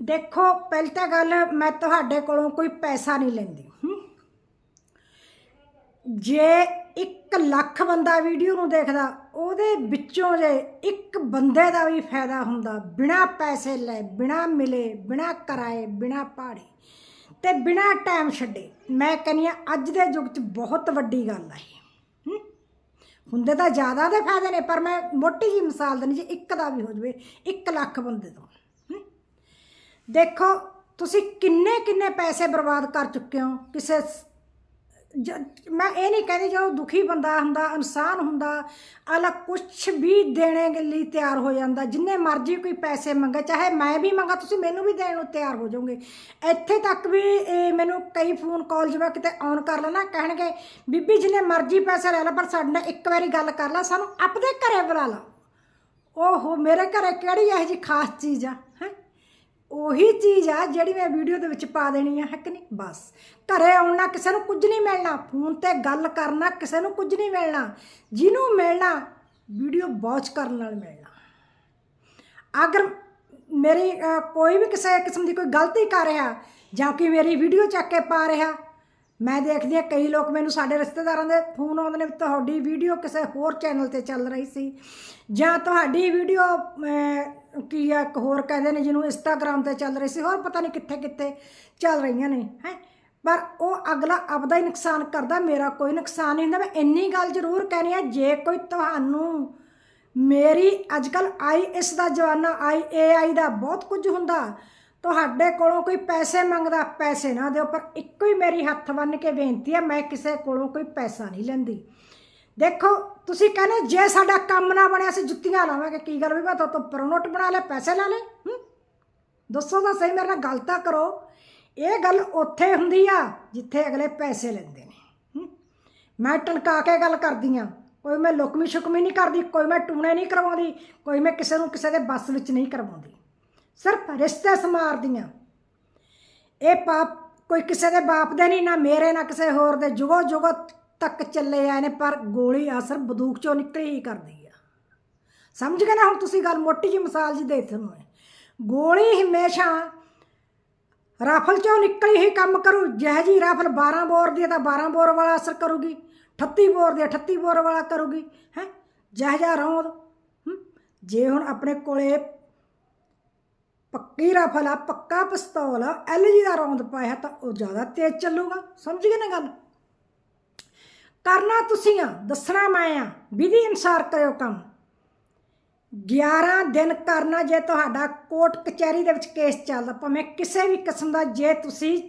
ਦੇਖੋ, ਪਹਿਲੀ ਤਾਂ ਗੱਲ, ਮੈਂ ਤੁਹਾਡੇ ਕੋਲੋਂ ਕੋਈ ਪੈਸਾ ਨਹੀਂ ਲੈਂਦੀ ਜੇ 1 ਲੱਖ ਬੰਦਾ ਵੀਡੀਓ ਨੂੰ ਦੇਖਦਾ, ਉਹਦੇ ਵਿੱਚੋਂ ਜੇ ਇੱਕ ਬੰਦੇ ਦਾ ਵੀ ਫਾਇਦਾ ਹੁੰਦਾ, ਬਿਨਾ ਪੈਸੇ ਲੈ ਬਿਨਾ ਮਿਲੇ, ਬਿਨਾ ਕਰਾਏ, ਬਿਨਾ ਪਾੜੇ, ਤੇ ਬਿਨਾ ਟਾਈਮ ਛੱਡੇ, ਮੈਂ ਕਹਿੰਦੀ ਹਾਂ, ਅੱਜ ਦੇ ਯੁੱਗ 'ਚ ਬਹੁਤ ਵੱਡੀ ਗੱਲ ਹੈ। ਹੁੰਦੇ ਤਾਂ ਜ਼ਿਆਦਾ ਦੇ ਫਾਇਦੇ ਨੇ, ਪਰ ਮੈਂ ਮੋਟੀ ਜੀ ਮਿਸਾਲ ਦਿੰਦੀ, ਜੇ ਇੱਕ ਦਾ ਵੀ ਹੋ ਜਵੇ 1 ਲੱਖ ਬੰਦੇ ਤੋਂ। ਦੇਖੋ, ਤੁਸੀਂ ਕਿੰਨੇ ਕਿੰਨੇ ਪੈਸੇ ਬਰਬਾਦ ਕਰ ਚੁੱਕੇ ਹੋ? ਕਿਸੇ ਸ- ਜ- ਮੈਂ ਇਹ ਨਹੀਂ ਕਹਿੰਦੀ ਜਦੋਂ ਦੁਖੀ ਬੰਦਾ ਹੁੰਦਾ, ਇਨਸਾਨ ਹੁੰਦਾ ਅਲਾ ਕੁਛ ਵੀ ਦੇਣੇ ਦੇ ਲਈ ਤਿਆਰ ਹੋ ਜਾਂਦਾ, ਜਿੰਨੇ ਮਰਜ਼ੀ ਕੋਈ ਪੈਸੇ ਮੰਗੇ, ਚਾਹੇ ਮੈਂ ਵੀ ਮੰਗਾ, ਤੁਸੀਂ ਮੈਨੂੰ ਵੀ ਦੇਣ ਨੂੰ ਤਿਆਰ ਹੋ ਜਾਓਗੇ। ਇੱਥੇ ਤੱਕ ਵੀ, ਇਹ ਮੈਨੂੰ ਕਈ ਫੋਨ ਕਾਲ ਜਿਵੇਂ ਕਿਤੇ ਔਨ ਕਰ ਲੈਣਾ, ਕਹਿਣਗੇ, ਬੀਬੀ ਜਿੰਨੇ ਮਰਜ਼ੀ ਪੈਸੇ ਲੈ ਲੈ, ਪਰ ਸਾਡੇ ਨਾਲ ਇੱਕ ਵਾਰੀ ਗੱਲ ਕਰ ਲੈ, ਸਾਨੂੰ ਆਪਣੇ ਘਰੇ ਬੁਲਾ ਲਾ। ਓਹੋ, ਮੇਰੇ ਘਰੇ ਕਿਹੜੀ ਇਹੋ ਜਿਹੀ ਖਾਸ ਚੀਜ਼ ਆ, ਹੈ? ਉਹੀ ਚੀਜ਼ ਆ ਜਿਹੜੀ ਮੈਂ ਵੀਡੀਓ ਦੇ ਵਿੱਚ ਪਾ ਦੇਣੀ ਆ, ਹੈ ਕਿ ਨਹੀਂ? ਬਸ। ਘਰੇ ਆਉਣਾ ਕਿਸੇ ਨੂੰ ਕੁਝ ਨਹੀਂ ਮਿਲਣਾ। ਫੋਨ ਤੇ ਗੱਲ ਕਰਨਾ ਕਿਸੇ ਨੂੰ ਕੁਝ ਨਹੀਂ ਮਿਲਣਾ। ਜਿਹਨੂੰ ਮਿਲਣਾ ਵੀਡੀਓ ਵਾਚ ਕਰਨ ਨਾਲ ਮਿਲਣਾ। ਅਗਰ ਮੇਰੀ ਕੋਈ ਵੀ ਕਿਸੇ ਕਿਸਮ ਦੀ ਕੋਈ ਗਲਤੀ ਕਰ ਰਿਹਾ, ਜਾਂ ਕਿ ਮੇਰੀ ਵੀਡੀਓ ਚੱਕ ਕੇ ਪਾ ਰਿਹਾ, ਮੈਂ ਦੇਖਦੀ ਹਾਂ ਕਈ ਲੋਕ ਮੈਨੂੰ ਸਾਡੇ ਰਿਸ਼ਤੇਦਾਰਾਂ ਦੇ ਫੋਨ ਆਉਂਦੇ ਨੇ ਤੁਹਾਡੀ ਵੀਡੀਓ ਕਿਸੇ ਹੋਰ ਚੈਨਲ ਤੇ ਚੱਲ ਰਹੀ ਸੀ, ਜਾਂ ਤੁਹਾਡੀ ਵੀਡੀਓ ਕੀ ਆ, ਇੱਕ ਹੋਰ ਕਹਿੰਦੇ ਨੇ ਜਿਹਨੂੰ ਇੰਸਟਾਗ੍ਰam ਤੇ ਚੱਲ ਰਹੀ ਸੀ, ਹੋਰ ਪਤਾ ਨਹੀਂ ਕਿੱਥੇ ਕਿੱਥੇ ਚੱਲ ਰਹੀਆਂ ਨੇ, ਹੈ। ਪਰ ਉਹ ਅਗਲਾ ਆਪਦਾ ਹੀ ਨੁਕਸਾਨ ਕਰਦਾ, ਮੇਰਾ ਕੋਈ ਨੁਕਸਾਨ ਨਹੀਂ ਹੁੰਦਾ, ਮੈਂ ਇੰਨੀ ਗੱਲ ਜ਼ਰੂਰ ਕਹਿਣੀ ਆ, ਜੇ ਕੋਈ ਤੁਹਾਨੂੰ ਮੇਰੀ ਅੱਜਕੱਲ ਆਈ, ਇਸ ਦਾ ਜਵਾਨਾ ਆਈ ਏਆਈ ਦਾ ਬਹੁਤ ਕੁਝ ਹੁੰਦਾ, ਤੁਹਾਡੇ ਕੋਲੋਂ ਕੋਈ ਪੈਸੇ ਮੰਗਦਾ, ਪੈਸੇ ਨਾ ਦਿਓ, ਪਰ ਇੱਕੋ ਹੀ ਮੇਰੀ ਹੱਥ ਬੰਨ ਕੇ ਬੇਨਤੀ ਹੈ ਮੈਂ ਕਿਸੇ ਕੋਲੋਂ ਕੋਈ ਪੈਸਾ ਨਹੀਂ ਲੈਂਦੀ। ਦੇਖੋ, ਤੁਸੀਂ ਕਹਿੰਦੇ ਜੇ ਸਾਡਾ ਕੰਮ ਨਾ ਬਣਿਆ, ਅਸੀਂ ਜੁੱਤੀਆਂ ਲਾਵਾਂਗੇ। ਕੀ ਗੱਲ ਵੀ ਮੈਂ ਤਾਂ ਪ੍ਰੋਨੋਟ ਬਣਾ ਲੈ ਪੈਸੇ ਲਾ ਲੈ ਦੱਸੋ ਤਾਂ ਸਹੀ, ਮੇਰੇ ਨਾਲ ਗੱਲ ਤਾਂ ਕਰੋ। ਇਹ ਗੱਲ ਉੱਥੇ ਹੁੰਦੀ ਆ, ਜਿੱਥੇ ਅਗਲੇ ਪੈਸੇ ਲੈਂਦੇ ਨੇ ਮੈਂ ਟਣਕਾ ਕੇ ਗੱਲ ਕਰਦੀ ਆ। ਕੋਈ ਮੈਂ ਲੁਕਮੀ ਸ਼ੁਕਮੀ ਨਹੀਂ ਕਰਦੀ, ਕੋਈ ਮੈਂ ਟੂਣੇ ਨਹੀਂ ਕਰਵਾਉਂਦੀ, ਕੋਈ ਮੈਂ ਕਿਸੇ ਨੂੰ ਕਿਸੇ ਦੇ ਬੱਸ ਵਿੱਚ ਨਹੀਂ ਕਰਵਾਉਂਦੀ। ਸਿਰਫ ਰਿਸ਼ਤੇ ਸਮਾਰਦੀਆਂ ਇਹ ਪਾਪ ਕੋਈ ਕਿਸੇ ਦੇ ਬਾਪ ਦੇ ਨਹੀਂ, ਨਾ ਮੇਰੇ, ਨਾ ਕਿਸੇ ਹੋਰ ਦੇ। ਜੁਗੋ ਜੁਗੋ ਤੱਕ ਚੱਲੇ ਆਏ ਨੇ ਪਰ ਗੋਲੀ ਅਸਰ ਬੰਦੂਕ ਚੋਂ ਨਿਕਲੀ ਹੀ ਕਰਦੀ ਆ। ਸਮਝ ਗਏ ਨਾ ਹੁਣ ਤੁਸੀਂ ਗੱਲ? ਮੋਟੀ ਜੀ ਮਿਸਾਲ ਜੀ ਦੇ ਤੁਹਾਨੂੰ ਮੈਂ ਗੋਲੀ ਹਮੇਸ਼ਾ ਰਾਫਲ ਚੋਂ ਨਿਕਲੀ ਹੀ ਕੰਮ ਕਰੂ। ਜਿਹੋ ਜੀ ਰਾਫਲ 12 ਬੋਰ ਦੀ ਹੈ ਤਾਂ 12 ਬੋਰ ਵਾਲਾ ਅਸਰ ਕਰੂਗੀ। 38 ਬੋਰ ਦੀ ਹੈ, 38 ਬੋਰ ਵਾਲਾ ਕਰੂਗੀ। ਹੈ? ਜਿਹੋ ਜਿਹਾ ਰੌਂਦ। ਹਮ, ਜੇ ਹੁਣ ਆਪਣੇ ਕੋਲੇ ਪੱਕੀ ਰਾਫਲ ਆ ਪੱਕਾ ਪਿਸਤੌਲ ਆ ਐਲਜੀ ਦਾ ਰੌਂਦ ਪਾਇਆ ਤਾਂ ਉਹ ਜ਼ਿਆਦਾ ਤੇਜ਼ ਚੱਲੂਗਾ। ਸਮਝ ਗਏ ਨਾ ਗੱਲ? ਕਰਨਾ ਤੁਸੀਂ ਆ, ਦੱਸਣਾ ਮੈਂ ਆ, ਵਿਧੀ ਅਨੁਸਾਰ ਕਰਿਓ ਕੰਮ। 11 ਦਿਨ ਕਰਨਾ ਜੇ ਤੁਹਾਡਾ ਕੋਰਟ ਕਚਹਿਰੀ ਦੇ ਵਿੱਚ ਕੇਸ ਚੱਲਦਾ, ਭਾਵੇਂ ਕਿਸੇ ਵੀ ਕਿਸਮ ਦਾ ਜੇ ਤੁਸੀਂ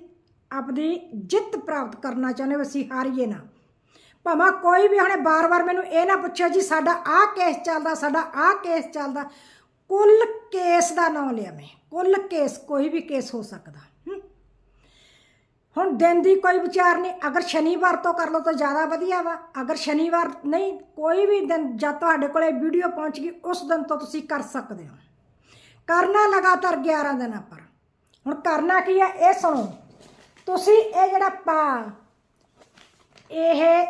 ਆਪਣੀ ਜਿੱਤ ਪ੍ਰਾਪਤ ਕਰਨਾ ਚਾਹੁੰਦੇ ਹੋ ਅਸੀਂ ਹਾਰੀਏ ਨਾ। ਭਾਵੇਂ ਕੋਈ ਵੀ ਹੁਣੇ ਬਾਰ-ਬਾਰ ਮੈਨੂੰ ਇਹ ਨਾ ਪੁੱਛਿਓ ਜੀ, ਸਾਡਾ ਆਹ ਕੇਸ ਚੱਲਦਾ, ਸਾਡਾ ਆਹ ਕੇਸ ਚੱਲਦਾ, ਕੁੱਲ ਕੇਸ ਦਾ ਨਾਮ ਲਿਆ ਮੈਂ, ਕੁੱਲ ਕੇਸ, ਕੋਈ ਵੀ ਕੇਸ ਹੋ ਸਕਦਾ। ਹੁਣ ਦਿਨ ਦੀ ਕੋਈ ਵਿਚਾਰ ਨਹੀਂ। ਅਗਰ ਸ਼ਨੀਵਾਰ ਤੋਂ ਕਰ ਲਓ ਤਾਂ ਜ਼ਿਆਦਾ ਵਧੀਆ ਵਾ। ਅਗਰ ਸ਼ਨੀਵਾਰ ਨਹੀਂ, ਕੋਈ ਵੀ ਦਿਨ ਜਦ ਤੁਹਾਡੇ ਕੋਲੇ ਵੀਡੀਓ ਪਹੁੰਚ ਗਈ, ਉਸ ਦਿਨ ਤੋਂ ਤੁਸੀਂ ਕਰ ਸਕਦੇ ਹੋ। ਕਰਨਾ ਲਗਾਤਾਰ 11 ਦਿਨਾਂ ਪਰ ਹੁਣ ਕਰਨਾ ਕੀ ਹੈ ਇਹ ਸੁਣੋ। ਤੁਸੀਂ ਇਹ ਜਿਹੜਾ ਪਾ ਇਹ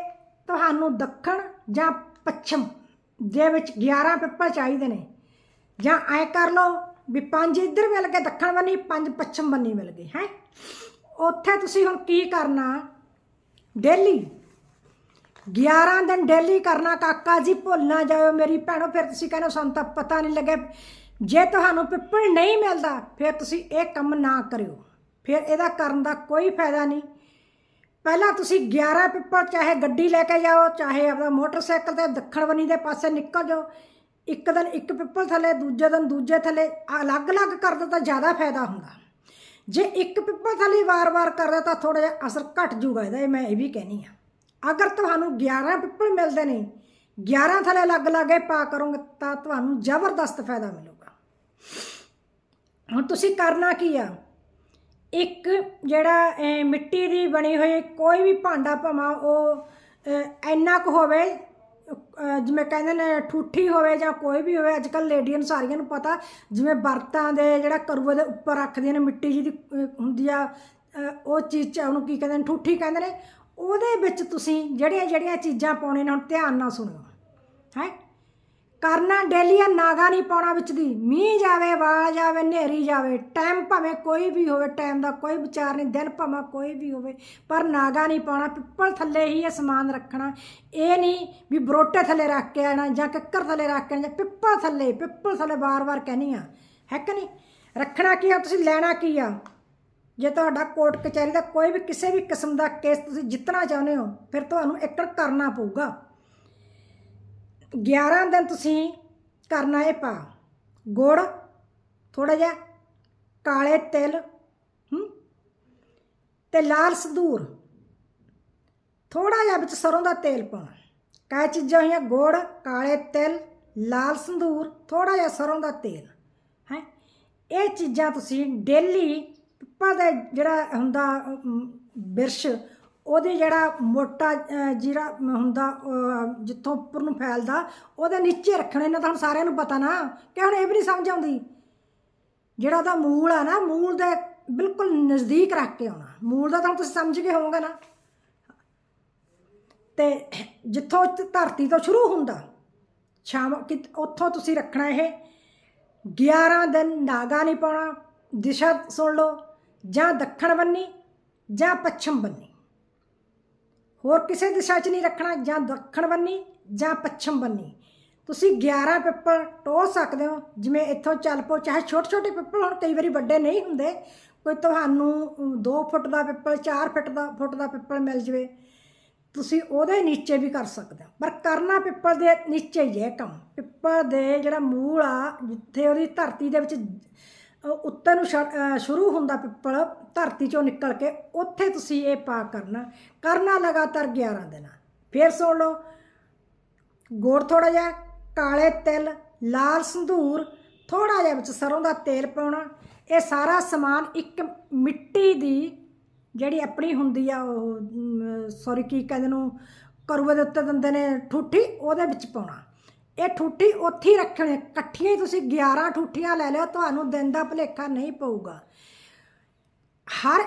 ਤੁਹਾਨੂੰ ਦੱਖਣ ਜਾਂ ਪੱਛਮ ਦੇ ਵਿੱਚ 11 ਪਿੱਪਲ ਚਾਹੀਦੇ ਨੇ। ਜਾਂ ਐ ਕਰ ਲਓ ਵੀ ਪੰਜ ਇੱਧਰ ਮਿਲ ਗਏ, ਦੱਖਣ ਬੰਨੀ ਪੰਜ ਪੱਛਮ ਬੰਨੀ ਮਿਲ ਗਏ, ਹੈ? ਉੱਥੇ ਤੁਸੀਂ ਹੁਣ ਕੀ ਕਰਨਾ? ਡੇਲੀ। 11 ਦਿਨ ਡੇਲੀ ਕਰਨਾ ਕਾਕਾ ਜੀ ਭੁੱਲ ਨਾ ਜਾਇਓ ਮੇਰੀ ਭੈਣੋ ਫਿਰ ਤੁਸੀਂ ਕਹਿੰਦੇ ਹੋ, ਸਾਨੂੰ ਤਾਂ ਪਤਾ ਨਹੀਂ ਲੱਗਿਆ ਜੇ ਤੁਹਾਨੂੰ ਪਿੱਪਲ ਨਹੀਂ ਮਿਲਦਾ ਫਿਰ ਤੁਸੀਂ ਇਹ ਕੰਮ ਨਾ ਕਰਿਓ। ਫਿਰ ਇਹਦਾ ਕਰਨ ਦਾ ਕੋਈ ਫਾਇਦਾ ਨਹੀਂ। ਪਹਿਲਾਂ ਤੁਸੀਂ 11 ਪਿੱਪਲ ਚਾਹੇ ਗੱਡੀ ਲੈ ਕੇ ਜਾਓ ਚਾਹੇ ਆਪਣਾ ਮੋਟਰਸਾਈਕਲ ਤੇ ਦੱਖਣ ਬੰਨੀ ਦੇ ਪਾਸੇ ਨਿਕਲ ਜਾਓ ਇੱਕ ਦਿਨ ਇੱਕ ਪਿੱਪਲ ਥੱਲੇ ਦੂਜੇ ਦਿਨ ਦੂਜੇ ਥੱਲੇ ਅਲੱਗ-ਅਲੱਗ ਕਰਦੇ ਤਾਂ ਜ਼ਿਆਦਾ ਫਾਇਦਾ ਹੁੰਦਾ। ਜੇ ਇੱਕ ਪਿੱਪਲ ਥੱਲੇ ਵਾਰ-ਵਾਰ ਕਰਦਾ ਤਾਂ ਥੋੜਾ ਜਿਹਾ ਅਸਰ ਘਟ ਜੂਗਾ ਇਹਦਾ ਇਹ ਮੈਂ ਇਹ ਵੀ ਕਹਿਣੀ ਆ। ਅਗਰ ਤੁਹਾਨੂੰ 11 ਪਿੱਪਲ ਮਿਲਦੇ ਨੇ 11 ਥੱਲੇ ਅਲੱਗ-ਅਲੱਗ ਇਹ ਪਾ ਕਰੋਗੇ ਤਾਂ ਤੁਹਾਨੂੰ ਜ਼ਬਰਦਸਤ ਫਾਇਦਾ ਮਿਲੂਗਾ। ਹੁਣ ਤੁਸੀਂ ਕਰਨਾ ਕੀ ਆ? ਇੱਕ ਜਿਹੜਾ ਮਿੱਟੀ ਦੀ ਬਣੀ ਹੋਈ ਕੋਈ ਵੀ ਭਾਂਡਾ ਭਾਵੇਂ ਉਹ ਇੰਨਾ ਕੁ ਹੋਵੇ ਜਿਵੇਂ ਕਹਿੰਦੇ ਨੇ ਠੂਠੀ ਹੋਵੇ ਜਾਂ ਕੋਈ ਵੀ ਹੋਵੇ ਅੱਜ ਕੱਲ ਲੇਡੀਆਂ ਨੂੰ ਸਾਰੀਆਂ ਨੂੰ ਪਤਾ, ਜਿਵੇਂ ਵਰਤਾਂ ਦੇ ਜਿਹੜਾ ਕਰੂਏ ਦੇ ਉੱਪਰ ਰੱਖਦੀਆਂ ਨੇ ਮਿੱਟੀ ਜਿਹਦੀ ਹੁੰਦੀ ਆ ਉਹ ਚੀਜ਼ ਚ ਉਹਨੂੰ ਕੀ ਕਹਿੰਦੇ ਨੇ, ਠੂਠੀ ਕਹਿੰਦੇ ਨੇ, ਉਹਦੇ ਵਿੱਚ ਤੁਸੀਂ ਜਿਹੜੀਆਂ ਜਿਹੜੀਆਂ ਚੀਜ਼ਾਂ ਪਾਉਣੀਆਂ ਨੇ, ਹੁਣ ਧਿਆਨ ਨਾਲ ਸੁਣਿਓ, ਹੈ? ਕਰਨਾ ਡੇਲੀ ਆ, ਨਾਗਾ ਨਹੀਂ ਪਾਉਣਾ ਵਿੱਚ ਦੀ। ਮੀਂਹ ਜਾਵੇ, ਵਾਲ ਜਾਵੇ, ਹਨੇਰੀ ਜਾਵੇ, ਟਾਈਮ ਭਾਵੇਂ ਕੋਈ ਵੀ ਹੋਵੇ, ਟਾਈਮ ਦਾ ਕੋਈ ਵਿਚਾਰ ਨਹੀਂ, ਦਿਨ ਭਾਵੇਂ ਕੋਈ ਵੀ ਹੋਵੇ, ਪਰ ਨਾਗਾ ਨਹੀਂ ਪਾਉਣਾ, ਪਿੱਪਲ ਥੱਲੇ ਹੀ ਇਹ ਸਮਾਨ ਰੱਖਣਾ। ਇਹ ਨਹੀਂ ਵੀ ਬਰੋਟੇ ਥੱਲੇ ਰੱਖ ਕੇ ਆਣਾ ਜਾਂ ਕਿੱਕਰ ਥੱਲੇ ਰੱਖ ਕੇ ਆਉਣਾ ਜਾਂ ਪਿੱਪਲ ਥੱਲੇ ਪਿੱਪਲ ਥੱਲੇ ਵਾਰ ਵਾਰ ਕਹਿਨੀ ਆ। ਹੈ ਕਿ ਨਹੀਂ? ਰੱਖਣਾ ਕੀ ਆ, ਤੁਸੀਂ ਲੈਣਾ ਕੀ ਆ? ਜੇ ਤੁਹਾਡਾ ਕੋਰਟ ਕਚਹਿਰੀ ਦਾ ਕੋਈ ਵੀ ਕਿਸੇ ਵੀ ਕਿਸਮ ਦਾ ਕੇਸ ਤੁਸੀਂ ਜਿੱਤਣਾ ਚਾਹੁੰਦੇ ਹੋ, ਫਿਰ ਤੁਹਾਨੂੰ ਇੱਕ ਕਰਨਾ ਪਊਗਾ। 11 ਦਿਨ ਤੁਸੀਂ ਕਰਨਾ ਇਹ ਪਾ ਗੁੜ ਥੋੜਾ ਜਿਹਾ ਕਾਲੇ ਤਿਲ ਹੂੰ ਤੇ ਲਾਲ ਸੰਦੂਰ। ਥੋੜਾ ਜਿਹਾ ਵਿੱਚ ਸਰੋਂ ਦਾ ਤੇਲ ਪਾਉਣਾ। ਕਈ ਚੀਜ਼ਾਂ ਹੋਈਆਂ? ਗੁੜ ਕਾਲੇ ਤਿਲ ਲਾਲ ਸੰਧੂਰ ਥੋੜਾ ਜਿਹਾ ਸਰੋਂ ਦਾ ਤੇਲ ਹੈ। ਇਹ ਚੀਜ਼ਾਂ ਤੁਸੀਂ ਡੇਲੀ ਪਿੱਪਲ ਦਾ ਜਿਹੜਾ ਹੁੰਦਾ ਅਮ, ਬਿਰਸ਼ ਉਹਦੇ ਜਿਹੜਾ ਮੋਟਾ ਜਿਹੜਾ ਹੁੰਦਾ ਜਿੱਥੋਂ ਉੱਪਰ ਨੂੰ ਫੈਲਦਾ, ਉਹਦੇ ਨੀਚੇ ਰੱਖਣਾ ਇਹਨਾਂ ਤਾਂ ਸਾਰਿਆਂ ਨੂੰ ਪਤਾ ਨਾ। ਕਿ ਹੁਣ ਇਹ ਵੀ ਨਹੀਂ ਸਮਝ ਆਉਂਦੀ? ਜਿਹੜਾ ਉਹਦਾ ਮੂਲ ਆ ਨਾ, ਮੂਲ ਦੇ ਬਿਲਕੁਲ ਨਜ਼ਦੀਕ ਰੱਖ ਕੇ ਆਉਣਾ। ਮੂਲ ਦਾ ਤਾਂ ਤੁਸੀਂ ਸਮਝ ਗਏ ਹੋਵੋਗੇ ਨਾ। ਤੇ ਜਿੱਥੋਂ ਧਰਤੀ ਤੋਂ ਸ਼ੁਰੂ ਹੁੰਦਾ ਸ਼ਾਮ ਕਿ ਉੱਥੋਂ ਤੁਸੀਂ ਰੱਖਣਾ ਇਹ। 11 ਦਿਨ ਨਾਗਾ ਨਹੀਂ ਪਾਉਣਾ, ਦਿਸ਼ਾ ਸੁਣ ਲਓ, ਜਾਂ ਦੱਖਣ ਬੰਨੀ, ਜਾਂ ਪੱਛਮ ਬੰਨੀ। ਹੋਰ ਕਿਸੇ ਦਿਸ਼ਾ 'ਚ ਨਹੀਂ ਰੱਖਣਾ, ਜਾਂ ਦੱਖਣ ਬੰਨੀ, ਜਾਂ ਪੱਛਮ ਬੰਨੀ। ਤੁਸੀਂ 11 ਪਿੱਪਲ ਟੋਹ ਸਕਦੇ ਹੋ, ਜਿਵੇਂ ਇੱਥੋਂ ਚੱਲ ਪੋ, ਚਾਹੇ ਛੋਟੇ ਛੋਟੇ ਪਿੱਪਲ ਹੁਣ, ਕਈ ਵਾਰੀ ਵੱਡੇ ਨਹੀਂ ਹੁੰਦੇ। ਕੋਈ ਤੁਹਾਨੂੰ 2 ਫੁੱਟ ਦਾ ਪਿੱਪਲ 4 ਫੁੱਟ ਦਾ ਫੁੱਟ ਦਾ ਪਿੱਪਲ ਮਿਲ ਜਵੇ, ਤੁਸੀਂ ਉਹਦੇ ਨੀਚੇ ਵੀ ਕਰ ਸਕਦੇ ਹੋ। ਪਰ ਕਰਨਾ ਪਿੱਪਲ ਦੇ ਨੀਚੇ ਹੀ ਹੈ ਕੰਮ। ਪਿੱਪਲ ਦੇ ਜਿਹੜਾ ਮੂਲ ਆ, ਜਿੱਥੇ ਉਹਦੀ ਧਰਤੀ ਦੇ ਵਿੱਚ ਉੱਤੇ ਨੂੰ ਛ- ਸ਼ੁਰੂ ਹੁੰਦਾ ਪਿੱਪਲ ਧਰਤੀ ਚੋਂ ਨਿਕਲ ਕੇ ਉੱਥੇ ਤੁਸੀਂ ਇਹ ਪਾ ਕਰਨਾ। ਕਰਨਾ ਲਗਾਤਾਰ 11 ਦਿਨ। ਫਿਰ ਸੁਣ ਲਓ। ਗੁੜ ਥੋੜਾ ਜਿਹਾ, ਕਾਲੇ ਤਿਲ, ਲਾਲ ਸੰਧੂਰ ਥੋੜਾ ਜਿਹਾ ਵਿੱਚ ਸਰੋਂ ਦਾ ਤੇਲ ਪਾਉਣਾ। ਇਹ ਸਾਰਾ ਸਮਾਨ ਇੱਕ ਮਿੱਟੀ ਦੀ ਜਿਹੜੀ ਆਪਣੀ ਹੁੰਦੀ ਆ, ਉਹ ਸੌਰੀ ਕੀ ਕਹਿੰਦੇ ਨੂੰ, ਕਰੂਏ ਦੇ ਉੱਤੇ ਦਿੰਦੇ ਨੇ ਠੂਠੀ, ਉਹਦੇ ਵਿੱਚ ਪਾਉਣਾ। ਇਹ ਠੂਠੀ ਉੱਥੇ ਹੀ ਰੱਖਣੀ ਇਕੱਠੀਆਂ ਹੀ ਤੁਸੀਂ 11 ਠੂਠੀਆਂ ਲੈ ਲਿਓ, ਤੁਹਾਨੂੰ ਦਿਨ ਦਾ ਭੁਲੇਖਾ ਨਹੀਂ ਪਊਗਾ। ਹਰ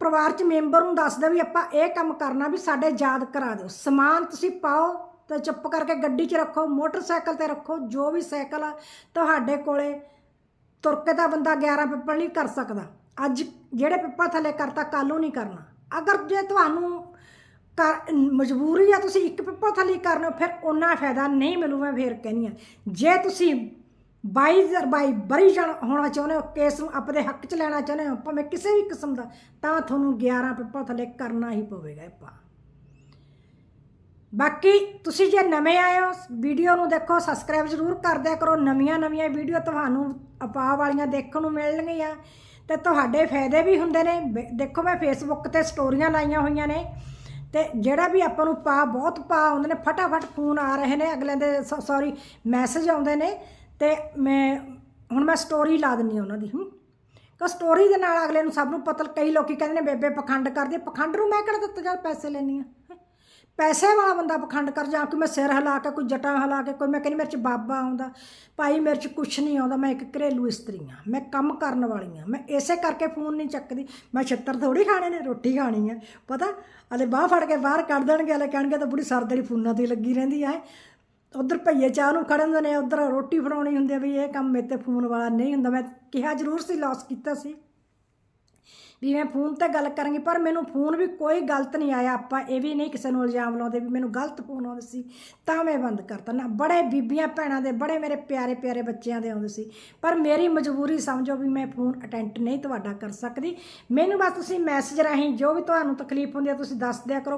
ਪਰਿਵਾਰ ਚ ਮੈਂਬਰ ਨੂੰ ਦੱਸਦਾ ਵੀ ਆਪਾਂ ਇਹ ਕੰਮ ਕਰਨਾ ਵੀ ਸਾਡੇ ਯਾਦ ਕਰਾ ਦਿਓ। ਸਮਾਨ ਤੁਸੀਂ ਪਾਓ ਤੇ ਚੁੱਪ ਕਰਕੇ ਗੱਡੀ 'ਚ ਰੱਖੋ, ਮੋਟਰਸਾਈਕਲ ਤੇ ਰੱਖੋ, ਜੋ ਵੀ ਸਾਈਕਲ ਆ, ਤੁਹਾਡੇ ਕੋਲੇ ਤੁਰ ਕੇ ਤਾਂ ਬੰਦਾ 11 ਪਿੱਪਲ ਨਹੀਂ ਕਰ ਸਕਦਾ। ਅੱਜ ਜਿਹੜੇ ਪਿੱਪਲ ਥੱਲੇ ਕਰਤਾ, ਕੱਲ੍ਹ ਨੂੰ ਨਹੀਂ ਕਰਨਾ। ਅਗਰ ਜੇ ਤੁਹਾਨੂੰ ਕਰ, ਮਜਬੂਰੀ ਆ ਤੁਸੀਂ ਇੱਕ ਪਿੱਪਲ ਥੱਲੇ ਹੀ, ਫਿਰ ਉਹਨਾਂ ਫਾਇਦਾ ਨਹੀਂ ਮਿਲੂ ਮੈਂ ਫੇਰ ਕਹਿੰਦੀ ਆ। ਜੇ ਤੁਸੀਂ ਬਾਈ ਬਾਈ ਬਰੀ ਜਾਣ, ਹੋਣਾ ਚਾਹੁੰਦੇ ਹੋ, ਕੇਸ ਨੂੰ ਆਪਣੇ ਹੱਕ 'ਚ ਲੈਣਾ ਚਾਹੁੰਦੇ ਹੋ, ਭਾਵੇਂ ਕਿਸੇ ਵੀ ਕਿਸਮ ਦਾ, ਤਾਂ ਤੁਹਾਨੂੰ 11 ਪਿੱਪਲ ਥੱਲੇ ਕਰਨਾ ਹੀ ਪਵੇਗਾ ਇਹ ਬਾਕੀ ਤੁਸੀਂ ਜੇ ਨਵੇਂ ਆਏ ਹੋ, ਵੀਡੀਓ ਨੂੰ ਦੇਖੋ, ਸਬਸਕ੍ਰਾਈਬ ਜ਼ਰੂਰ ਕਰ ਦਿਆ ਕਰੋ ਨਵੀਆਂ ਨਵੀਆਂ ਵੀਡੀਓ ਤੁਹਾਨੂੰ ਅਪਾਹ ਵਾਲੀਆਂ ਦੇਖਣ ਨੂੰ ਮਿਲਣਗੀਆਂ। ਤੇ ਤੁਹਾਡੇ ਫਾਇਦੇ ਵੀ ਹੁੰਦੇ ਨੇ, ਵੇ- ਦੇਖੋ ਮੈਂ ਫੇਸਬੁੱਕ ਤੇ ਸਟੋਰੀਆਂ ਲਾਈਆਂ ਹੋਈਆਂ ਨੇ। ਤੇ ਜਿਹੜਾ ਵੀ ਆਪਾਂ ਨੂੰ ਪਾ, ਬਹੁਤ ਪਾ ਆਉਂਦੇ ਨੇ ਫਟਾਫਟ ਫੋਨ ਆ ਰਹੇ ਨੇ ਅਗਲੇ ਦੇ ਸੌਰੀ ਮੈਸੇਜ ਆਉਂਦੇ ਨੇ, ਤੇ ਮੈਂ, ਹੁਣ ਮੈਂ ਸਟੋਰੀ ਲਾ ਦਿੰਨੀ ਹਾਂ ਉਹਨਾਂ ਦੀ, ਹੂੰ। ਤਾਂ ਸਟੋਰੀ ਦੇ ਨਾਲ ਅਗਲੇ ਨੂੰ ਸਭ ਨੂੰ ਪਤਾ, ਕਈ ਲੋਕੀ ਕਹਿੰਦੇ ਨੇ, ਬੇਬੇ ਪਖੰਡ ਕਰਦੀ ਪਖੰਡ ਨੂੰ ਮੈਂ ਕਿਹੜਾ ਦਿੱਤਾ ਜਦ ਪੈਸੇ ਲੈਣੀ ਆ ਪੈਸੇ ਵਾਲਾ ਬੰਦਾ ਪਖੰਡ ਕਰ, ਜਾਂ ਕਿ ਮੈਂ ਸਿਰ ਹਿਲਾ ਕੇ, ਕੋਈ ਜਟਾਂ ਹਿਲਾ ਕੇ, ਕੋਈ ਮੈਂ ਕਹਿੰਦੀ ਮੇਰੇ ਚ ਬਾਬਾ ਆਉਂਦਾ, ਭਾਈ ਮੇਰੇ ਚ ਕੁਛ ਨਹੀਂ ਆਉਂਦਾ, ਮੈਂ ਇੱਕ ਘਰੇਲੂ ਇਸਤਰੀ ਹਾਂ, ਮੈਂ ਕੰਮ ਕਰਨ ਵਾਲੀ ਹਾਂ, ਮੈਂ ਇਸੇ ਕਰਕੇ ਫੋਨ ਨਹੀਂ ਚੱਕਦੀ, ਮੈਂ ਛੱਤਰ ਥੋੜੀ ਖਾਣੇ ਨੇ, ਰੋਟੀ ਖਾਣੀ ਹੈ, ਪਤਾ? ਹਲੇ ਬਾਹ ਫੜ ਕੇ ਬਾਹਰ ਕੱਢ ਦੇਣਗੇ, ਹਲੇ ਕਹਿਣਗੇ ਤਾਂ ਬੁੜੀ ਸਰਦੜੀ ਫੋਨਾਂ ਤੇ ਲੱਗੀ ਰਹਿੰਦੀ ਹੈ। ਉਧਰ ਭਈਏ ਚਾਹ ਨੂੰ ਖੜੇ ਹੁੰਦੇ ਨੇ ਉਧਰ ਰੋਟੀ ਫੜਾਉਣੀ ਹੁੰਦੀ ਆ ਵੀ ਇਹ ਕੰਮ ਮੇਰੇ ਤੇ ਫੋਨ ਵਾਲਾ ਨਹੀਂ ਹੁੰਦਾ, ਮੈਂ ਕਿਹਾ ਜ਼ਰੂਰ ਸੀ ਲਾਸ ਕੀਤਾ ਸੀ। ਵੀ ਮੈਂ ਫੋਨ ਤੇ ਗੱਲ ਕਰਾਂਗੀ, ਪਰ ਮੈਨੂੰ ਫੋਨ ਵੀ ਕੋਈ ਗਲਤ ਨਹੀਂ ਆਇਆ। ਆਪਾਂ ਇਹ ਵੀ ਨਹੀਂ ਕਿਸੇ ਨੂੰ ਇਲਜ਼ਾਮ ਲਾਉਂਦੇ ਵੀ ਮੈਨੂੰ ਗਲਤ ਫੋਨ ਆਉਂਦੇ ਸੀ, ਤਾਂ ਮੈਂ ਬੰਦ ਕਰਤਾ। ਨਾ, ਬੜੇ ਬੀਬੀਆਂ ਭੈਣਾਂ ਦੇ, ਬੜੇ ਮੇਰੇ ਪਿਆਰੇ ਪਿਆਰੇ ਬੱਚਿਆਂ ਦੇ ਆਉਂਦੇ ਸੀ। ਪਰ ਮੇਰੀ ਮਜਬੂਰੀ ਸਮਝੋ ਵੀ ਮੈਂ ਫੋਨ ਅਟੈਂਡ ਨਹੀਂ ਤੁਹਾਡਾ ਕਰ ਸਕਦੀ। ਮੈਨੂੰ ਬਸ ਤੁਸੀਂ ਮੈਸੇਜ ਰਾਹੀਂ ਜੋ ਵੀ ਤੁਹਾਨੂੰ ਤਕਲੀਫ ਹੁੰਦੀ ਹੈ ਤੁਸੀਂ ਦੱਸ ਦਿਆ ਕਰੋ।